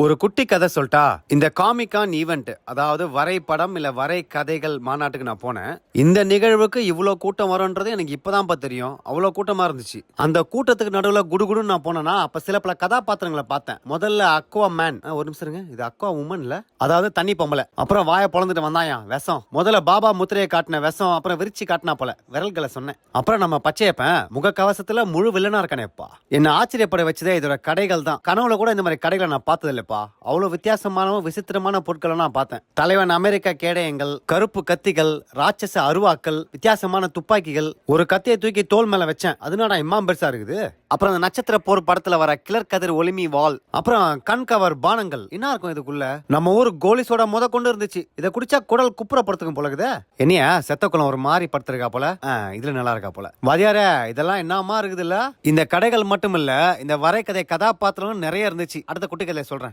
ஒரு குட்டி கதை சொல்லிட்டா இந்த காமிகான் ஈவெண்ட் அதாவது வரைபடம் இல்ல வரை கதைகள் மாநாட்டுக்கு நான் போனேன். இந்த நிகழ்வுக்கு இவ்வளோ கூட்டம் வரும்ன்றது எனக்கு இப்பதான்ப்பா தெரியும். அவ்வளோ கூட்டமா இருந்துச்சு. அந்த கூட்டத்துக்கு நடுவில் குடுகுடுன்னு நான் போனேன்னா அப்ப சில பல கதாபாத்திரங்களை பார்த்தேன். முதல்ல அக்வா மேன் ஒரு நிமிஷம் இருங்க. இது அக்வா உமன் இல்ல? அதாவது தண்ணி பொம்பளை. அப்புறம் வாயை பொழந்துட்டு வந்தாயா? விஷம். முதல்ல பாபா முத்திரையை காட்டின விஷம் அப்புறம் விரிச்சு காட்டினா போல. விரல்களை சொன்னேன். அப்புறம் நம்ம பச்சையப்பன் முகக்கவசத்துல முழு வில்லனா இருக்கானேப்பா. என்ன ஆச்சரியப்பட வச்சதே இதோட கடைகள் தான் கனவுல கூட இந்த மாதிரி கடைகளை நான் பார்த்ததில்லை இல்லப்பா அவ்வளோ வித்தியாசமான விசித்திரமான பொருட்களை நான் பார்த்தேன். தலைவன் அமெரிக்கா கேடயங்கள் கருப்பு கத்திகள் ராட்சச அருவாக்கள் வித்தியாசமான துப்பாக்கிகள். ஒரு கத்தியை தூக்கி தோல் மேல வச்சேன். அதனால இம்மாம் பெருசா இருக்குது? அப்புறம் அந்த நட்சத்திர போர் படத்துல வர கிளர் கதிர் ஒளிமி வால். அப்புறம் கண் கவர் பானங்கள். என்ன இருக்கும் இதுக்குள்ள? நம்ம ஊர் கோலிஸோட முத கொண்டு இருந்துச்சு. இதை குடிச்சா குடல் குப்புறப்படுத்துக்கும் படுத்துக்கும் இருக்குதே. என்னையா செத்த குளம் ஒரு மாதிரி படுத்திருக்கா போல? ஆ, இதுல நல்லா இருக்கா போல. வாதியாரே இதெல்லாம் என்னமா இருக்குது இல்ல இந்த கடைகள் மட்டும் இல்ல இந்த வரைகதை கதாபாத்திரம் நிறைய இருந்துச்சு. அடுத்த குட்டி கதையை சொல்றேன்.